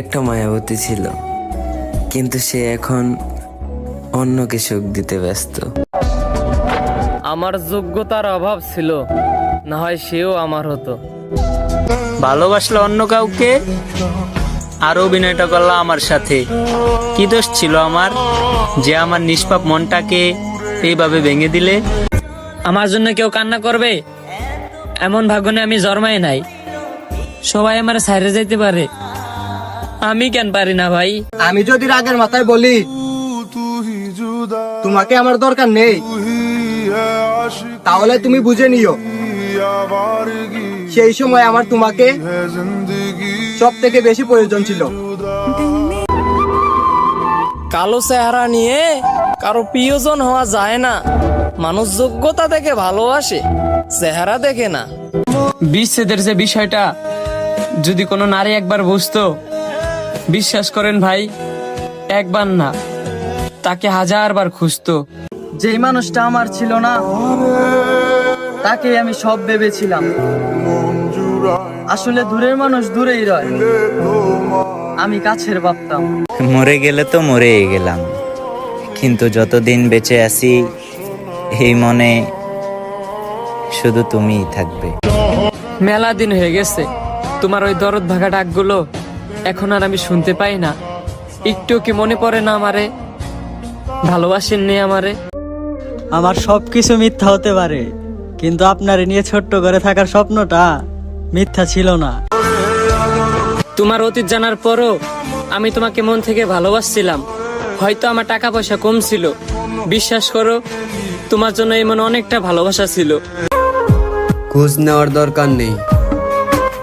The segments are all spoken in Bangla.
একটা মায়াবতী ছিল। কিন্তু সে এখন অন্যকে সুখ দিতে ব্যস্ত। আমার যোগ্যতার অভাব ছিল না হয় সেও আমার হতো। ভালোবাসলো অন্য কাউকে আর অভিনয়টা করল আমার সাথে। কি দোষ ছিল আমার? যে আমার নিষ্পাপ মনটাকে এইভাবে ভেঙে দিলে? আমার জন্য কেউ কান্না করবে? এমন ভাগ্যনে আমি জন্মাই নাই। সবাই আমার সাইরে যাইতে পারে। আমি কেন পারি না ভাই। আমি যদি রাগের মাথায় বলি তোমাকে আমার দরকার নেই। তাহলে তুমি বুঝে নিও সেই সময় আমার তোমাকে সব থেকে বেশি প্রয়োজন ছিল। কালো চেহারা নিয়ে কারও প্রিয়জন হওয়া যায় না। মানুষ যোগ্যতা দেখে ভালোবাসে চেহারা দেখে না। বিচ্ছেদের যে বিষয়টা যদি কোনো নারী একবার বুঝতো বিশ্বাস করেন ভাই একবার না তাকে হাজারবার খুঁজতো। যেই মানুষটা আমার ছিল না তাকে আমি সব ভেবেছিলাম। আসলে দূরের মানুষ দূরেই রয়। আমি কাছের ভাবতাম। মরে গেলে তো মরেই গেলাম। কিন্তু যতদিন বেঁচে আছি এই মনে শুধু তুমিই থাকবে। মেলা দিন হয়ে গেছে। তোমার ওই দরদ ভাগা ডাকগুলো এখন আর আমি শুনতে পাই না। একটু কি মনে পড়ে না আমারে? ভালোবাসেন নি আমারে? আমার সব কিছু মিথ্যা হতে পারে কিন্তু আপনার নিয়ে ছোট্ট করে থাকার স্বপ্নটা মিথ্যা ছিল না। তোমার অতীত জানার পরও আমি তোমাকে মন থেকে ভালোবাসছিলাম। হয়তো আমার টাকা পয়সা কম ছিল। বিশ্বাস করো তোমার জন্য এই মনে অনেকটা ভালোবাসা ছিল। খোঁজ নেওয়ার দরকার নেই।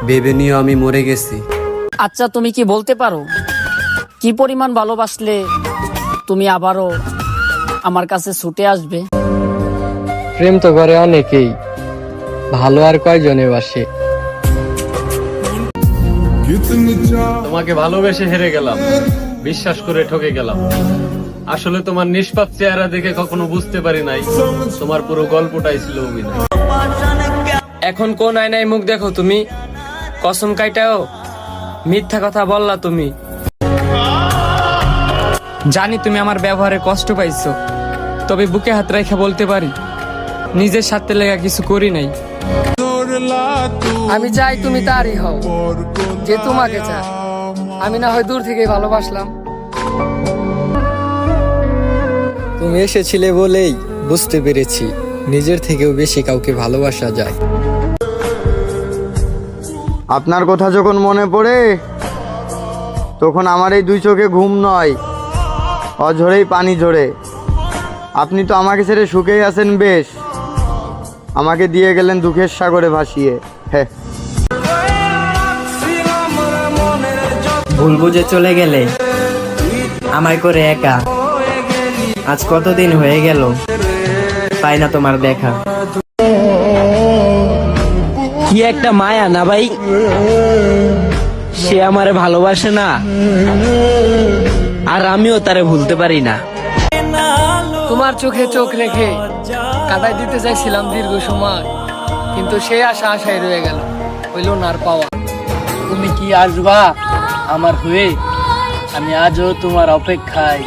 ভেবে নিও আমি মরে গেছি। আচ্ছা তুমি কি বলতে পারো? কি পরিমাণ ভালোবাসলে তুমি আবারও আমার কাছে ছুটে আসবে? প্রেম তো করে অনেকেই। ভালো আর কয়জনে বাসে? তোমাকে ভালোবেসে হেরে গেলাম। বিশ্বাস করে ঠকে গেলাম। আসলে তোমার নিষ্পাপ চেহারা দেখে কখনো বুঝতে পারি নাই। তোমার পুরো গল্পটাই ছিল অভিনয়। এখন কোন আয়নায় মুখ দেখো তুমি? কসম কাইটাও? মিথ্যা কথা বললা তুমি। জানি তুমি আমার ব্যবহারে কষ্ট পাইছো, তবে বুকে হাত রেখে বলতে পারি, নিজের স্বার্থে লেগা কিছু করি নাই। আমি চাই তুমি তারই হও, যে তোমাকে চায়। আমি না হয় দূর থেকে ভালোবাসলাম। তুমি এসেছিলে বলেই বুঝতে পেরেছি, নিজের থেকেও বেশি কাউকে ভালোবাসা যায়। আপনার কথা যখন মনে পড়ে, তখন আমার এই দুই চোখে ঘুম নয়, অঝরেই পানি ঝরে। আপনি তো আমাকে ছেড়ে সুখেই আছেন বেশ। আমাকে দিয়ে গেলেন দুঃখের সাগরে ভাসিয়ে। হ্যাঁ ভুল বুঝে চলে গেলে আমায় করে একা। আজ কতদিন হয়ে গেল, পাই না তোমার দেখা। কি একটা মায়া? না ভাই, সে আমারে ভালোবাসে না, আর আমিও তারে ভুলতে পারি না। তোমার চোখে চোখ রেখে কাটাই দিতে চাইছিলাম দীর্ঘ সময়, কিন্তু সে আশা আশায় রয়ে গেল, হইল না আর পাওয়া। তুমি কি আসবা আমার হয়ে? আমি আজও তোমার অপেক্ষায়।